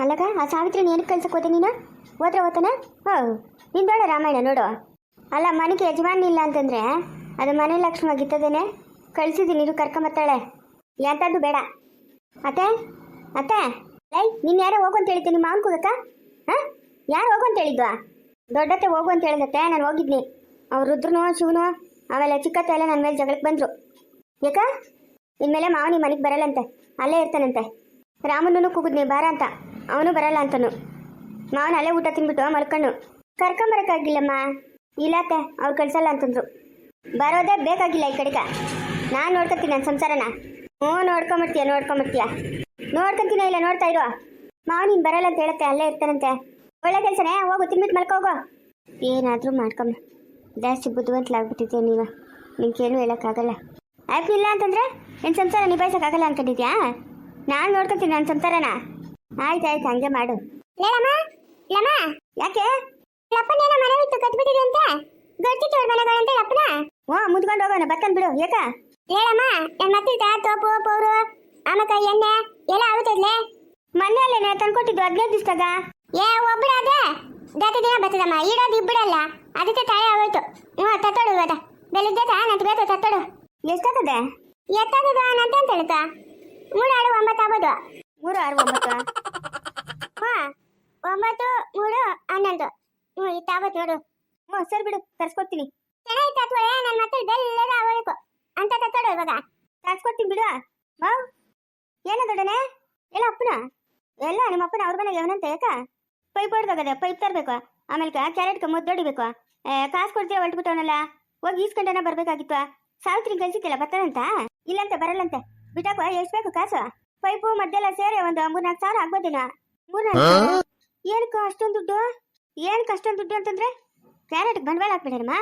ಅಲ್ಲಗ, ಆ ಸಾವಿತ್ರಿನ ಏನಕ್ಕೆ ಕಳ್ಸಕ್ಕೆ ಹೋದೆ ನೀನು? ಹೋದ್ರೆ ಓದ್ತಾನೆ ಹೋ ನೀನು ಬೇಡ ರಾಮಾಯಣ ನೋಡು. ಅಲ್ಲ, ಮನೆಗೆ ಯಜಮಾನ ಇಲ್ಲ ಅಂತಂದ್ರೆ, ಅದು ಮನೆ ಲಕ್ಷ್ಮವಾಗಿತ್ತದೇನೆ ಕಳಿಸಿದ್ದೀನಿ ಇದು ಕರ್ಕೊಂಬತ್ತಾಳೆ. ಎಂಥದ್ದು ಬೇಡ. ಅತ್ತೆ ಅತ್ತೆ ಲೈ ನೀನು ಯಾರೋ ಹೋಗು ಅಂತ ಹೇಳಿದ್ದೆ, ನಿಮ್ಮ ಮಾವನ್ ಕೂಗಕ್ಕ ಹಾಂ? ಯಾರು ಹೋಗು ಅಂತ ಹೇಳಿದ್ವಾ? ದೊಡ್ಡತ್ತೆ ಹೋಗು ಅಂತ ಹೇಳಿದತ್ತೆ ನಾನು ಹೋಗಿದ್ನಿ. ಅವ್ರು ರುದ್ರನೋ, ಶಿವನೋ, ಆಮೇಲೆ ಚಿಕ್ಕತ್ತೆ ಎಲ್ಲ ನನ್ನ ಮೇಲೆ ಜಗಳಕ್ಕೆ ಬಂದರು. ಯಾಕ? ಇನ್ಮೇಲೆ ಮಾವ ನಿಮ್ಮ ಮನೆಗೆ ಬರಲ್ಲಂತೆ, ಅಲ್ಲೇ ಇರ್ತಾನಂತೆ. ರಾಮನೂ ಕೂಗಿದ್ನಿ, ಬಾರ ಅಂತ. ಅವನು ಬರಲ್ಲ ಅಂತನು. ಮಾವನ ಅಲ್ಲೇ ಊಟ ತಿನ್ಬಿಟ್ಟು ಮಲ್ಕೊಂಡು ಕರ್ಕೊಂಬರಕ್ಕಾಗಿಲ್ಲಮ್ಮ. ಇಲ್ಲತ್ತೆ ಅವ್ರು ಕಳ್ಸಲ್ಲ ಅಂತಂದ್ರು. ಬರೋದೇ ಬೇಕಾಗಿಲ್ಲ ಈ ಕಡೆಗೆ. ನಾನು ನೋಡ್ಕೊತೀನಿ ನನ್ನ ಸಂಸಾರನ. ಹ್ಞೂ, ನೋಡ್ಕೊಂಬರ್ತೀಯ ನೋಡ್ಕೊಂಬಿಡ್ತೀಯ ನೋಡ್ಕೊಂತೀನ ಇಲ್ಲ ನೋಡ್ತಾ ಇರೋ? ಮಾವ ನೀನು ಬರಲ್ಲ ಅಂತ ಹೇಳುತ್ತೆ, ಅಲ್ಲೇ ಇರ್ತಾನಂತೆ. ಒಳ್ಳೆ ಕೆಲಸನೇ, ಹೋಗು, ತಿನ್ಬಿಟ್ಟು ಮಲ್ಕೋಗು ಏನಾದರೂ ಮಾಡ್ಕೊಂಬ. ಜಾಸ್ತಿ ಬುದ್ಧಿವಂತಲಾಗ್ಬಿಟ್ಟಿದ್ದೆ ನೀನು ನಿನ್ಗೇನು ಹೇಳೋಕ್ಕಾಗಲ್ಲ. ಆಯ್ತು ಇಲ್ಲ ಅಂತಂದ್ರೆ ನಿನ್ನ ಸಂಸಾರ ನಿಭಾಯಿಸೋಕ್ಕಾಗಲ್ಲ ಅನ್ಕೊಂಡಿದ್ಯಾ? ನಾನು ನೋಡ್ಕೊತೀನಿ ನನ್ನ ಸಂಸಾರನ. ಆಯ್ತು ಆಯ್ತು ಹಂಗೆ ಮಾಡು. ಲಮ್ಮ ಲಮ್ಮ ಯಾಕೆ? ಲಪ್ಪನೇನೋ ಮನೆ ಬಿಟ್ಟು ಕಟ್ಬಿಟ್ಟಿದೆ ಅಂತ. ಗೊತ್ತಿತ್ತು ಅವ್ರ ಮನೆಗಳಂತ ಲಪ್ಪನ ಓ ಮುದ್ಕೊಂಡು ಹೋಗೋಣ ಬತ್ತನ್ ಬಿಡು ಯಾಕ? ಹೇಳಮ್ಮ ನನ್ನ ಮತ್ತಿದ್ದ ತೋಪು ಪೌರು ಆಮಕ ಎಣ್ಣೆ ಎಲ್ಲ ಆಗುತ್ತದ್ಲೆ ಮನೆಯಲ್ಲೇನೆ ತಂದ್ಕೊಟ್ಟಿದ್ದು ಹದಿನೈದು ದಿವಸದಾಗ. ಏ ಒಬ್ಬಡಾದ್ರೆ ದತ್ತ ದಿನ ಬರ್ತದಮ್ಮ ಇಡೋದು ಇಬ್ಬಡಲ್ಲ ಅದಕ್ಕೆ ತಳೆ ಆಗೋಯ್ತು ಹ್ಞೂ ತತ್ತೋಡು ಇವಾಗ. ಬೆಳಿಗ್ಗೆ ನಂತ ಬೇಕು ತತ್ತೋಡು. ಎಷ್ಟಾಗ್ತದೆ? ಎತ್ತಾಗದ ನಂತೆ ಅಂತ ಹೇಳ್ತಾ ಮೂರಾಡು ಒಂಬತ್ತು ಆಗ್ಬೋದು ಮೂರು ಆರು ಒಂಬತ್ತು. ಹಾ, ಒಂಬತ್ತು, ಮೂರು, ಹನ್ನೊಂದು. ಹ್ಞೂ ಇತ್ತಾವತ್ತು ನೋಡು. ಹ್ಞೂ ಸರಿ ಬಿಡು, ತರ್ಸ್ಕೊಡ್ತೀನಿ. ಚೆನ್ನಾಗಿತ್ತು ಅಥವಾ ನನ್ನ ಮತ್ತೆ ಬೆಲ್ಲದ ಆಗೋಯ್ತು ಅಂತ ತತ್ತೋಡು ಇವಾಗ. ತರ್ಸ್ಕೊಡ್ತೀನಿ ಬಿಡು. ಬಾವ್ ಏನ ದೊಡ್ಡನೆ? ಎಲ್ಲ ಅಪ್ಪನ? ಎಲ್ಲ ನಿಮ್ಮ ಅಪ್ಪನ ಅವ್ರ ಮನೆಗೆ ಅವನಂತ, ಯಾಕ? ಪೈಪ್ ಹೊಡ್ದೋಗದೆ, ಪೈಪ್ ತರಬೇಕು. ಆಮೇಲೆ ಕ್ಯಾರೆಟ್ಗೆ ಮುದ್ದೊಡಿಬೇಕು ಕಾಸು ಕೊಡ್ತೀಯ ಹೊರಟ್ಬಿಟ್ಟವನಲ್ಲ ಹೋಗಿ ಈಸ್ಕೊಂಡನ ಬರ್ಬೇಕಾಗಿತ್ತು ಸಾವಿತ್ರಿ ಕಳ್ಸಿದ್ದಿಲ್ಲ ಬರ್ತಾನಂತ ಇಲ್ಲಂತೆ, ಬರಲ್ಲಂತೆ. ಬಿಟ್ಟಾಕ ಎಷ್ಟು ಬೇಕು ಕಾಸು? ಪೈಪು ಮದ್ದೆಲ್ಲ ಸೇರಿ ಒಂದು ಮೂರ್ನಾಲ್ಕು ಸಾವಿರ ಆಗ್ಬೋದೇನ? ಮೂರ್ನಾಲ್ಕು ಏನಕ್ಕೆ ಅಷ್ಟೊಂದು ದುಡ್ಡು? ಏನಕ್ಕೆ ಅಷ್ಟೊಂದು ದುಡ್ಡು ಅಂತಂದ್ರೆ ಕ್ಯಾರೆಟ್ ಬಂಡವಾಳ ಹಾಕ್ಬಿಡಮ್ಮ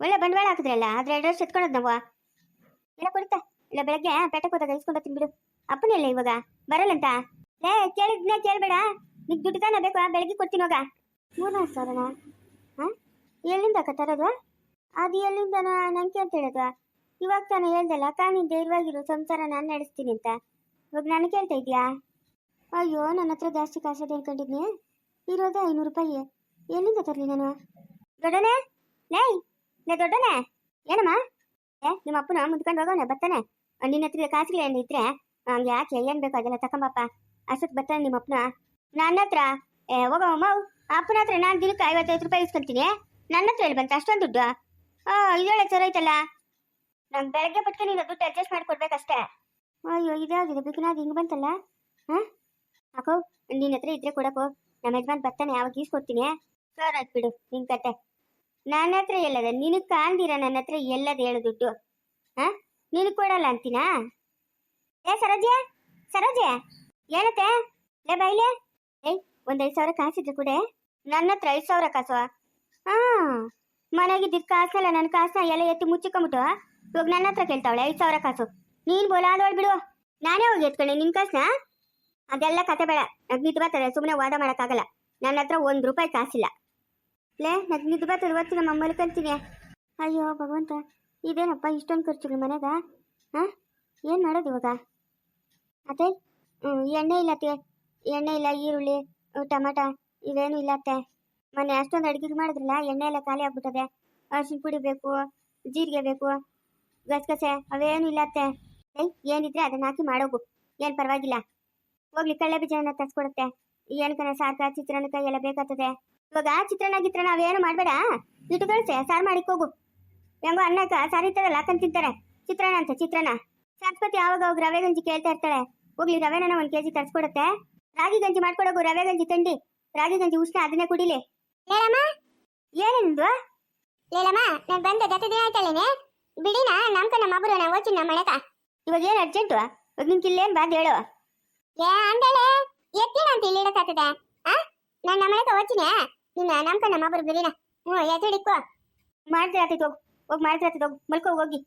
ಒಳ್ಳೆ ಬಂಡವಾಳ ಹಾಕಿದ್ರಲ್ಲ ಆದ್ರೆ ಎರಡು ವರ್ಷ ಎತ್ಕೊಳ್ಳೋದು ನಾವು. ಇಲ್ಲ ಕೊಡುತ್ತಾ? ಇಲ್ಲ ಬೆಳಗ್ಗೆ ಪೇಟೆಗೆ ಹೋದಾಗ ಇಸ್ಕೊಂಡು ತಿನ್ಬಿಡು ಅಪ್ಪನಿಲ್ಲ ಇವಾಗ. ಬರಲ್ಲಂತ? ಲೇ ಕೇಳಿದ್ನ ಕೇಳಬೇಡ. ನಿಗ್ ದುಡ್ಡು ತಾನೇ ಬೇಕು ಬೆಳಗ್ಗೆ ಕೊಡ್ತೀನಿ ಹೋಗ. ಮೂರ್ನಾಲ್ಕು ಸಾವಿರನ? ಹಾಂ? ಎಲ್ಲಿಂದ ಅಕ್ಕ ತರೋದು? ಅದು ಎಲ್ಲಿಂದ ನಂಗೆ ಅಂತ ಹೇಳೋದು. ಇವಾಗ ತಾನೇ ಹೇಳ್ದಲ್ಲ ಅಕ್ಕ ಇರುವಾಗಿರೋ ಸಂಸಾರ ನಾನು ನಡೆಸ್ತೀನಿ ಅಂತ. ಇವಾಗ ನಾನು ಕೇಳ್ತಾ ಇದೀಯಾ? ಅಯ್ಯೋ, ನನ್ನ ಹತ್ರ ಜಾಸ್ತಿ ಕಾಸು ಹೇಳ್ಕೊಂಡಿದ್ನಿ ಇರೋದೇ ಐನೂರು ರೂಪಾಯಿ. ಎಲ್ಲಿಂದ ತರಲಿ ನಾನು? ದೊಡ್ಡನೇ? ಲೇ ಲೇ ದೊಡ್ಡನೆ. ಏನಮ್ಮ? ಏ, ನಿಮ್ಮ ಅಪ್ಪನ ಮುಂದ್ಕೊಂಡು ಹೋಗೋಣ, ಬರ್ತಾನೆ. ನಿನ್ನ ಹತ್ರ ಕಾಸುಗಳು ಏನು ಇದ್ರೆ ಹಂಗೆ ಯಾಕೆ, ಏನು ಬೇಕು ಅದೆಲ್ಲ ತಕೊಂಬಪ್ಪ. ಅಷ್ಟೊತ್ತು ಬರ್ತಾನೆ ನಿಮ್ಮ ಅಪ್ಪನ. ನನ್ನ ಹತ್ರ? ಏ ಹೋಗಮ್ಮ ಅಪ್ಪನ ಹತ್ರ ನಾನು ದಿನಕ್ಕೆ ಐವತ್ತೈದು ರೂಪಾಯಿ ಇಸ್ಕೊಂತೀನಿ ನನ್ನ ಹತ್ರ ಹೇಳಿ ಬಂತ? ಅಷ್ಟೊಂದು ದುಡ್ಡು. ಇದೊಳ್ಳೆ ಚಲೋ ಐತಲ್ಲ. ನಂಗೆ ಬೆಳಗ್ಗೆ ಪಟ್ಕೊಂಡು ನೀನು ದುಡ್ಡು ಅಡ್ಜಸ್ಟ್ ಮಾಡಿಕೊಡ್ಬೇಕಷ್ಟೇ. ಅಯ್ಯೋ ಇದಾಗಿದೆ ಬಿಗಿನಾದ ಹಿಂಗೆ ಬಂತಲ್ಲ? ಹಾಂ? ಹಾಕೋ ನಿನ್ನ ಹತ್ರ ಇದ್ರೆ ಕೊಡಕೋ. ನಮ್ಮ ಯಜಮಾನ್ ಬರ್ತಾನೆ ಯಾವಾಗ ಈಸ್ಕೊಡ್ತೀನಿ ಸರ್, ಆಯ್ತು ಬಿಡು, ನಿನ್ ಕತೆ. ನನ್ನ ಹತ್ರ ಎಲ್ಲದ? ನಿನಗೆ ಕಾಣ್ದಿರ ನನ್ನ ಹತ್ರ ಎಲ್ಲದ ಹೇಳು ದುಡ್ಡು? ಹಾ? ನಿನ್ ಕೊಡಲ್ಲ ಅಂತೀನಾ? ಏ, ಸರೋಜೆ? ಸರೋಜೆ? ಏನತ್ತೆ? ಲೇ, ಬೈಲೆ? ಏಯ್, ಒಂದ್ ಐದು ಸಾವಿರ ಕಾಸಿದ್ರೆ ಕೂಡ. ನನ್ನ ಹತ್ರ ಐದು ಸಾವಿರ ಕಾಸು. ಹಾ ಮನೆಗಿದ್ದ ಕಾಸಲ್ಲ ನನ್ನ ಕಾಸ ಎಲ್ಲ ಎತ್ತಿ ಮುಚ್ಚಿಕೊಂಬಿಟ್ಟು ಇವಾಗ ನನ್ನ ಹತ್ರ ಕೇಳ್ತಾವಳೆ, ಐದು ಸಾವಿರ ಕಾಸು. ನೀನ್ ಬೋಲಾದೋಳ್ ಬಿಡು ನಾನೇ ಹೋಗಿ ಎತ್ಕೊಂಡೆ, ನಿನ್ ಕಸ್ನ? ಅದೆಲ್ಲ ಕತೆ ಬೇಡ. ನಗ್ನಿದ್ ಬರ್ತಾರೆ ಸುಮ್ಮನೆ ವಾದ ಮಾಡೋಕ್ಕಾಗಲ್ಲ. ನನ್ನ ಹತ್ರ ಒಂದು ರೂಪಾಯಿ ಕಾಸಿಲ್ಲ. ಲೇ ನಗ್ನಿದ್ ಬರ್ತಾರೆ ಇವತ್ತು ನಮ್ಮ ಮಲ್ಕೊಂತೀನಿ ಅಯ್ಯೋ, ಭಗವಂತ, ಇದೇನಪ್ಪ ಇಷ್ಟೊಂದು ಖರ್ಚುಗಳು ಮನೆಗ? ಹಾಂ? ಏನು ಮಾಡೋದು ಇವಾಗ? ಅತ್ತೆ ಎಣ್ಣೆ ಇಲ್ಲ ಅತ್ತೆ. ಎಣ್ಣೆ ಇಲ್ಲ, ಈರುಳ್ಳಿ, ಟಮಾಟ, ಇವೇನು ಇಲ್ಲ ಅತ್ತೆ. ಮೊನ್ನೆ ಅಷ್ಟೊಂದು ಅಡುಗೆ ಮಾಡಿದ್ರಲ್ಲ, ಎಣ್ಣೆ ಎಲ್ಲ ಖಾಲಿ ಆಗ್ಬಿಟ್ಟದೆ. ಅರ್ಶಿನ ಪುಡಿ ಬೇಕು, ಜೀರಿಗೆ ಬೇಕು, ಗಸಗಸೆ, ಅವೇನು ಇಲ್ಲ ಅತ್ತೆ. ಏಯ್ ಏನಿದ್ರೆ ಅದನ್ನ ಹಾಕಿ ಮಾಡೋಗು. ಏನ್ ಪರವಾಗಿಲ್ಲ. ಹೋಗ್ಲಿ ಕಳ್ಳೆ ಬೀಜನ ತರ್ಸ್ಕೊಡುತ್ತೆ. ಏನಕನ ಸಾರ್ಕ ಚಿತ್ರಾನ್ನಕ ಎಲ್ಲ ಬೇಕಾಗ್ತದೆ. ಇವಾಗ ಚಿತ್ರಾನ್ನ ಗಿತ್ರಾನ್ನ ಅವೇನು ಮಾಡಬೇಡ. ಇಟ್ಟು ಕಳಿಸೆ ಸಾರು ಮಾಡಿಕ್ ಹೋಗು. ಹೆಂಗೋ ಅನ್ನಕ ಸಾರು ಇರ್ತದಲ್ಲ ಅಕ್ಕನ್ ತಿಂತಾರೆ. ಚಿತ್ರಾನ್ನ ಅಂತ ಚಿತ್ರಾನ್ನ. ಶಾಸ್ಪತಿ ಯಾವಾಗ ಹೋಗಿ ರವೆ ಗಂಜಿ ಕೇಳ್ತಾ ಇರ್ತಾಳೆ. ಹೋಗ್ಲಿ ರವೆನ ಒಂದ್ ಕೆಜಿ ತರ್ಸ್ಕೊಡತ್ತೆ. ರಾಗಿ ಗಂಜಿ ಮಾಡ್ಕೊಡೋಗು ರವೆ ಗಂಜಿ ತಂಡಿ. ರಾಗಿ ಗಂಜಿ ಉಷ್ಣ ಅದನ್ನೇ ಕುಡಿಲಿ. ಲೇಲಮ್ಮ? ಏನೇನು ಲೇಲಮ್ಮ ನಾನು ಬಂದ ದತ್ತ ದಿನ ಆಯ್ತಲ್ಲೇನೆ? ಬಿಡಿನ ನಮ್ಕ ನಮ್ಮ ಅಬ್ಬರು ನಾವು ಓಚಿನ ಮನೆಕ? ಇವಾಗ ಏನು ಅರ್ಜೆಂಟು ಇವಾಗ ನಿಂಗೆ ಇಲ್ಲೇನು ಬಾದ್ ಹೇಳು. ಏ ಅಂದಳೆ ಎತ್ತಿನ ಅಂತ ಇಲ್ಲಿ ಇಡಕ್ಕಾಗ್ತದೆ? ಆ? ನಾನು ನಮ್ಮ ಮನೆಕ ಓದ್ತೀನಿ ನಿನ್ನ ನಮ್ಕ ನಮ್ಮ ಅಬ್ಬರು ಬಿಡಿನ ಹ್ಞೂ ಎತ್ತಿಡಿಕ್ಕೋ ಮಾಡ್ತೀರ ಆತೈತೆ ಹೋಗಿ ಹೋಗಿ ಮಾಡ್ತೀರ ಆತೈತೆ ಹೋಗಿ ಮಲ್ಕೋ ಹೋಗಿ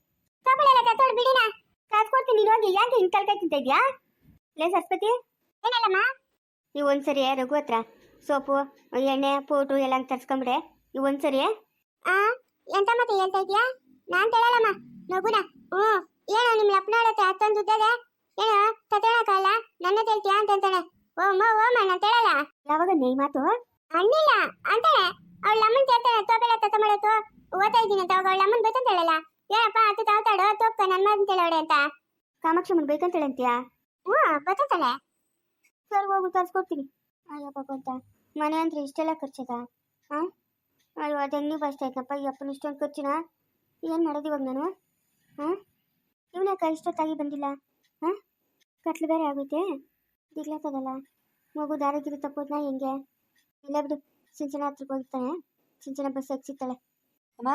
ಕಬಳೆಲ್ಲ ಕತ್ತೋಡ್ ಬಿಡಿನ ಕಾಸು ಕೊಡ್ತೀನಿ ನೀನು ಹೋಗಿ. ಯಾಕೆ ಹಿಂಗೆ ತಲೆಕಾಯಿ ತಿಂತ ಇದೆಯಾ? ಲೇ ಸರಸ್ವತಿ. ಏನಲ್ಲಮ್ಮ? ನೀವು ಒಂದ್ಸರಿ ರಘು ಹತ್ರ ಸೋಪು ಎಣ್ಣೆ ಪೌಡ್ರು ಎಲ್ಲ ತರ್ಸ್ಕೊಂಬಿಡೆ. ನೀವು ಒಂದ್ಸರಿ ಆ? ಎಂತ ಮತ್ತೆ ಹೇಳ್ತಾ ಇದೆಯಾ? ನಾನು ಹೇಳಲ್ಲಮ್ಮ ನಗುನ. ಹ್ಞೂ. ಏನೋ ನಿಮ್ಮ ಹತ್ರ ಅಷ್ಟೊಂದು ದುಡ್ಡದೆ? ಏನೋ ತಗೊಳಕಲ್ಲ ನನ್ನ ಹೇಳ್ತೀಯ ಅಂತ ಅಂತಾನೆ ಓಮ್ಮ ಓಮ ನಾನು ಹೇಳಲ್ಲ ಯಾವಾಗ ನೀ ಮಾತು? ಅಣ್ಣಿಲ್ಲ ಅಂತಾನೆ ಅವಳ ಅಮ್ಮನ್ ಕೇಳ್ತಾನೆ ತೋಪೆಲ್ಲ ತತ್ತ ಮಾಡೋದು ಓದ್ತಾ ಇದ್ದೀನಿ ಅಂತ ಅವಾಗ ಅವಳ ಅಮ್ಮನ್ ಬೇಕಂತ ಹೇಳಲ್ಲ. ಏನಪ್ಪ ಅತ್ತ ತಾವತಾಡು ತೋಪ್ಕ ನನ್ನ ಮಾತಂತ ಹೇಳೋಡೆ ಅಂತ. ಕಾಮಾಕ್ಷಮ್ಮನ್ ಬೇಕಂತ ಹೇಳಂತೀಯ? ಹ್ಞೂ ಬತ್ತಾಳೆ ಸರ್ ಹೋಗಿ ತರ್ಸ್ಕೊಡ್ತೀನಿ ಅಯ್ಯಪ್ಪ ಅಂತ ಮನೆ ಅಂದ್ರೆ ಇಷ್ಟೆಲ್ಲ ಖರ್ಚದ ಹಾಂ? ಅಯ್ಯೋ ಅದು ಹೆಂಗೆ ಬಸ್ತಾಯ್ತಪ್ಪ ಈ ಅಪ್ಪನ ಇಷ್ಟೊಂದು ಖರ್ಚಿನ? ಏನು ಮಾಡೋದು ಇವಾಗ ನಾನು? ಹಾಂ? ಇಷ್ಟೊತ್ತಾಗಿ ಬಂದಿಲ್ಲ. ಹಾಂ? ಕತ್ಲು ಬೇರೆ ಆಗುತ್ತೆ ದಿಗ್ಲಾತದಲ್ಲ. ಮಗು ದಾರಿಗಿರಿ ತಪ್ಪೋದ್ನ ಹೆಂಗೆ? ಇಲ್ಲ ಬಿಡು. ಸಿಂಚನ ಹತ್ರಕ್ಕೆ ಹೋಗ್ತಾನೆ. ಸಿಂಚನ ಬಸ್ ಹಚ್ಚಿತ್ತಾಳೆ ಅಮ್ಮ?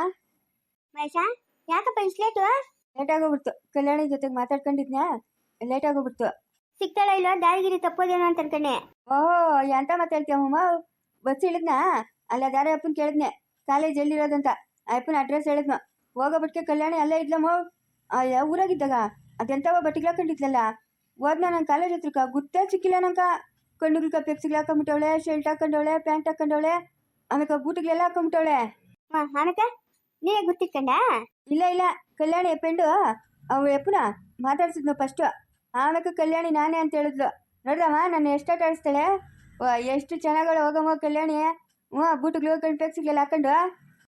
ಮಹೇಶ ಯಾಕಪ್ಪ ಇಷ್ಟು ಲೇಟು ಲೇಟ್ ಆಗೋಗ್ಬಿಡ್ತು. ಕಲ್ಯಾಣಿ ಜೊತೆಗೆ ಮಾತಾಡ್ಕೊಂಡಿದ್ನ? ಲೇಟ್ ಆಗೋಗ್ಬಿಡ್ತು. ಸಿಗ್ತಾಳ ಇಲ್ವಾ? ದಾರಿಗಿರಿ ತಪ್ಪೋದೇನೋ ಅಂತ ಅನ್ಕೊಂಡೆ. ಓಹೋ ಎಂತ ಮಾತಾಡ್ತೀಯ ಅಮ್ಮ ಬಸ್ ಇಳಿದ್ನಾ? ಅಲ್ಲ ದಾರಿ ಅಪ್ಪನ ಕೇಳಿದ್ನೆ. ಕಾಲೇಜ್ ಎಲ್ಲಿರೋದಂತ? ಅಂತ ಅಪ್ಪನ ಅಡ್ರೆಸ್ ಹೇಳಿದ್ನು. ಹೋಗೋ ಬಿಟ್ಕೆ ಕಲ್ಯಾಣಿ ಅಲ್ಲೇ ಇದ್ಲಮ್ಮ ಊರಾಗಿದ್ದಾಗ ಅದೆಂತವ ಬಟ್ಟಿಗೆ ಹಾಕೊಂಡಿದ್ಲಲ್ಲ? ಹೋದ್ನ ನನ್ನ ಕಾಲೇಜ್ ಹತ್ರಕ್ಕ ಗುತ್ತೇ ಸಿಕ್ಕಿಲ್ಲ ನಂಕ ಕಣ್ಣುಗಳ ಪೆಪ್ಸಿಗಳು ಹಾಕೊಂಡ್ಬಿಟ್ಟವಳೆ ಶರ್ಟ್ ಹಾಕೊಂಡವಳೆ ಪ್ಯಾಂಟ್ ಹಾಕೊಂಡವಳೆ ಆಮೇಲೆ ಬೂಟ್ಗಳೆಲ್ಲ ಹಾಕೊಂಡ್ಬಿಟ್ಟವಳೆ ನೀ ನೀನೇ ಗೊತ್ತಿಟ್ಕೊಂಡ? ಇಲ್ಲ ಇಲ್ಲ ಕಲ್ಯಾಣಿ ಪೆಂಡು ಅವ್ ಎಪ್ಪನ ಮಾತಾಡ್ಸಿದ್ನು ಫಸ್ಟು ಆಮೇಲೆ ಕಲ್ಯಾಣಿ ನಾನೇ ಅಂತ ಹೇಳಿದ್ಲು. ನೋಡ್ದಮ್ಮ ನಾನು ಎಷ್ಟು ಆಟಾಡಿಸ್ತಾಳೆ? ಎಷ್ಟು ಚೆನ್ನಾಗಳು ಹೋಗಮ್ಮ ಕಲ್ಯಾಣಿ. ಹ್ಞೂ ಬೂಟ್ಗಳು ಕಣ್ಣು ಪೆಪ್ಸಿಗಳೆಲ್ಲ ಹಾಕೊಂಡು.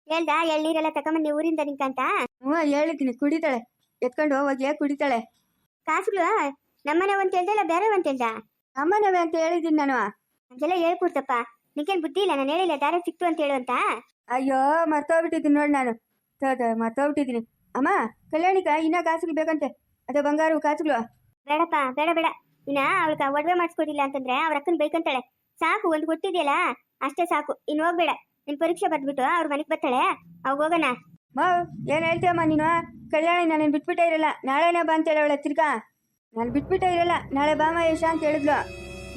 ಹೇಳ್ದ ಎಳ್ನೀರೆಲ್ಲ ತಗೊಂಬಂದು ಊರಿಂದ ನಿಂಕಂತ. ಹ್ಞೂ ಹೇಳಿದ್ದೀನಿ ಕುಡಿತಾಳೆ. ಎತ್ಕೊಂಡು ಹೋಗಿ ಕುಡಿತಾಳೆ? ಕಾಸುಗಳು ನಮ್ಮನೆ ಒಂದ್ ಹೇಳ್ದಲ್ಲ ಬೇರೆ ಒಂದ್ ಹೇಳ್ದ ಅಮ್ಮನವೇ ಅಂತ ಹೇಳಿದೀನಿ ನಾನು. ಅದೆಲ್ಲ ಹೇಳ್ಕೊಡ್ತಪ್ಪ. ನಿಂಗೇನ್ ಬುದ್ಧಿ ಇಲ್ಲ ನಾನು ಹೇಳಿಲ್ಲ ದಾರ ಸಿಕ್ತು ಅಂತ ಹೇಳು ಅಂತ? ಅಯ್ಯೋ ಮರ್ತೋಗ್ಬಿಟ್ಟಿದ್ದೀನಿ ನೋಡಿ ನಾನು. ಮರ್ತೋಗ್ಬಿಟ್ಟಿದ್ದೀನಿ. ಅಮ್ಮ ಕಲ್ಯಾಣಿಕ ಇನ್ನ ಕಾಸುಗಳು ಬೇಕಂತೆ? ಅದು ಬಂಗಾರು ಕಾಸುಗಳು? ಬೇಡಪ್ಪ ಬೇಡ ಬೇಡ. ಇನ್ನ ಅವಳಿಗೆ ಒಡವೆ ಮಾಡಿಸ್ಕೊಡಿಲ್ಲ ಅಂತಂದ್ರೆ ಅವ್ರ ಅಕ್ಕನ ಬೇಕಂತಾಳೆ. ಸಾಕು ಒಂದು ಕೊಟ್ಟಿದ್ಯಲ್ಲ ಅಷ್ಟೇ ಸಾಕು ಇನ್ನು ಹೋಗ್ಬೇಡ. ನಿನ್ ಪರೀಕ್ಷೆ ಬರ್ದ್ಬಿಟ್ಟು ಅವ್ರ ಮನೆಗೆ ಬರ್ತಾಳೆ. ಅವಾಗ ಹೋಗೋಣ. ಏನ್ ಏನು ಹೇಳ್ತೀಯಮ್ಮ ನೀನು? ಕಲ್ಯಾಣಿ ನಾನು ಬಿಟ್ಬಿಟ್ಟೇ ಇರಲ್ಲ. ನಾಳೆನೇ ಬಾ ಅಂತ ಹೇಳವಳ ತಿರ್ಗಾ. ನಾನು ಬಿಟ್ಬಿಟ್ಟೇ ಇರಲ್ಲ. ನಾಳೆ ಬಾ ಮಹೇಶ ಅಂತ ಹೇಳಿದ್ಲು.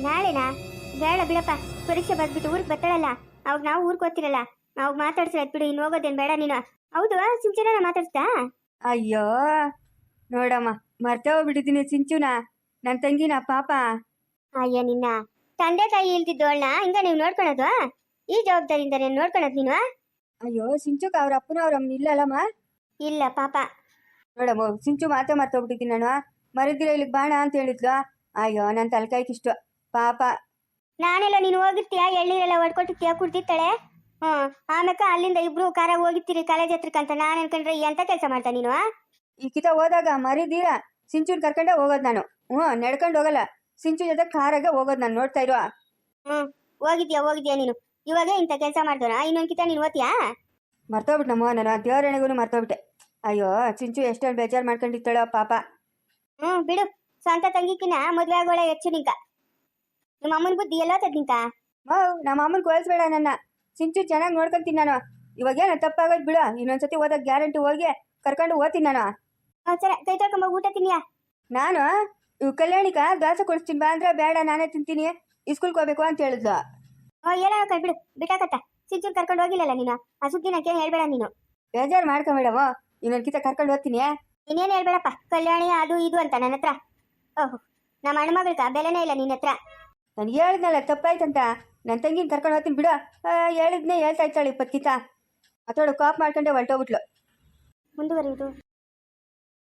ನಾಳೆನಾ? ಬೇಡ ಬಿಡಪ್ಪ. ಪರೀಕ್ಷೆ ಬರ್ದ್ಬಿಟ್ಟು ಊರಿಗೆ ಬರ್ತಾಳಲ್ಲ. ಅವಾಗ ನಾವು ಊರಿಗೆ ಹೋಗ್ತಿರಲ್ಲ. ಅವಾಗ ಮಾತಾಡ್ಸಿರತ್ ಬಿಡು. ಇನ್ನು ಹೋಗೋದೇನು ಬೇಡ ನೀನು. ಹೌದು ಸಿಂಚನ ಮಾತಾಡ್ತಾ ಅಯ್ಯೋ. ನೋಡಮ್ಮ ಮರ್ತೇ ಹೋಗ್ಬಿಟ್ಟಿದ್ದೀನಿ ಸಿಂಚುನ. ನನ್ನ ತಂಗಿನ ಪಾಪ. ಅಯ್ಯ ನಿನ್ನ ತಂದೆ ತಾಯಿ ಇಲ್ದಿದ್ದೋಳ್ನ ಹಿಂಗ ನೀವು ನೋಡ್ಕೊಳೋದು? ಈ ಜವಾಬ್ದಾರಿಯಿಂದ ನೀನು ನೋಡ್ಕೊಳೋದು ನೀನು? ಅಯ್ಯೋ ಸಿಂಚುಕ ಅವ್ರ ಅಪ್ಪನ ಅವ್ರ ಅಮ್ಮನ ಇಲ್ಲಲ್ಲಮ್ಮ? ಇಲ್ಲ ಪಾಪ. ನೋಡಮ್ಮ ಸಿಂಚು ಮಾತೇ ಮರ್ತೋಗ್ಬಿಟ್ಟಿದ್ದೀನಿ ನಾನು ಮರಿದಿರ ಇಲ್ಲಿ ಬಾಣ ಅಂತ ಹೇಳಿದ್ಲು. ಅಯ್ಯೋ ನನ್ನ ತಲೆಕಾಯ್ಕಿಷ್ಟು ಪಾಪ. ನಾನೆಲ್ಲ ನೀನು ಹೋಗಿರ್ತೀಯಾ? ಎಳ್ನೀರೆಲ್ಲ ಹೊಡ್ಕೊಟ್ಟಿರ್ತೀಯ ಕುಡ್ತಿರ್ತಾಳೆ ಹ್ಮ್. ಆಮೇಲೆ ಅಲ್ಲಿಂದ ಇಬ್ರು ಕಾರ ಹೋಗಿರ್ತೀರಿ ಕಾಲೇಜ್ ಹತ್ರಕ್ಕಂತ ನಾನು ಅನ್ಕೊಂಡ್ರೆ ಎಂತ ಕೆಲಸ ಮಾಡ್ತಾ ನೀನು ಈ ಕಿತ ಹೋದಾಗ ಮರಿದೀರ ಸಿಂಚುನ್ ಕರ್ಕೊಂಡೇ ಹೋಗೋದು ನಾನು. ಹ್ಮ್ ನಡ್ಕೊಂಡು ಹೋಗಲ್ಲ. ಸಿಂಚು ಜೊತೆ ಕಾರಾಗೆ ಹೋಗೋದು ನಾನು ನೋಡ್ತಾ ಇರುವ ಹ್ಮ್. ಹೋಗಿದ್ಯಾ ಹೋಗಿದ್ಯಾ ನೀನು? ಇವಾಗ ಇಂಥ ಕೆಲಸ ಮಾಡ್ದೋಣ ಇನ್ನೊಂದ್ ಕಿತ ನೀನು ಓದ್ತೀಯಾ? ಮರ್ತೋಗ್ಬಿಟ್ಟು ನಮ್ಮ ನಾನು ದೇವರಣೆಗೂ ಮರ್ತೋಗ್ಬಿಟ್ಟೆ. ಅಯ್ಯೋ ಚಿಂಚು ಎಷ್ಟೊಂದು ಬೇಜಾರು ಮಾಡ್ಕೊಂಡಿರ್ತಾಳೋ ಪಾಪ. ಹ್ಮ್ ಬಿಡು. ಸ್ವಂತ ತಂಗಿಕಿನ ಮದ್ವೆ ಆಗೋಳೆ ಹೆಚ್ಚು ನಿಂಕ ನಿಮ್ಮ ಅಮ್ಮನ ಬುದ್ಧಿ ಎಲ್ಲ ನಿಂಕ ಓ ನಮ್ಮ ಅಮ್ಮನ ಕೋಲ್ಸ್ಬೇಡ ನನ್ನ. ಚಿಂಚು ಚೆನ್ನಾಗಿ ನೋಡ್ಕೊಂತೀನಿ ನಾನು. ಇವಾಗೇನು ತಪ್ಪಾಗೋದು ಬಿಡು. ಇನ್ನೊಂದ್ಸತಿ ಓದೋಕೆ ಗ್ಯಾರಂಟಿ ಹೋಗಿ ಕರ್ಕೊಂಡು ಓದ್ತೀನಿ ನಾನು. ಹಾಂ ಸರಿ. ಕೈ ತೊಳ್ಕೊಂಬ ಊಟ ತಿನ್ನಿಯಾ ನಾನು? ಇವ್ ಕಲ್ಯಾಣಿಕ ದಾಸ ಕೊಡಿಸ್ತೀನಿ ಬಾ ಅಂದ್ರೆ ಬೇಡ ನಾನೇ ತಿಂತೀನಿ. ಇಸ್ಕೂಲ್ಗೆ ಹೋಗ್ಬೇಕು ಅಂತ ಹೇಳಿದ್ಲು. ಓ ಏನೋ ಕೈ ಬಿಡು. ಬಿಟ್ಟಾಕತ್ತ. ಚಿಂಚು ಕರ್ಕೊಂಡು ಹೋಗಿಲ್ಲಲ್ಲ ನೀನು? ಆ ಸುದ್ದಿ ಕೇಳಿ ಹೇಳ್ಬೇಡ ನೀನು. ಬೇಜಾರು ಮಾಡ್ಕೊಂಬೇಡವ ಇನ್ನೊಂದ್ಕಿತ ಕರ್ಕೊಂಡು ಹೋಗ್ತೀನಿ ಇನ್ನೇನು ಹೇಳ್ಬೇಡಪ್ಪ ಕಲ್ಯಾಣಿ ಅದು ಇದು ಅಂತ ನನ್ನ ಹತ್ರ. ಓಹೋ ನಮ್ಮ ಅಣ್ಣ ಮಗಳ್ಕ ಬೆಲೆನೇ ಇಲ್ಲ ನಿನ್ನ ಹತ್ರ. ನಾನು ಹೇಳಿದ್ನಲ್ಲ ತಪ್ಪಾಯ್ತಂತ. ನನ್ನ ತಂಗಿನ ಕರ್ಕೊಂಡು ಹೋಗ್ತೀನಿ ಬಿಡು. ಆ, ಹೇಳಿದ್ನೇ ಹೇಳ್ತಾ ಇತ್ತಾಳು ಇಪ್ಪತ್ತು ಕಿತ ಅಥೋಡು ಕಾಪ್ ಮಾಡ್ಕೊಂಡೆ ಹೊರಟೋಗ್ಬಿಟ್ಲು. ಮುಂದುವರಿಯುವುದು.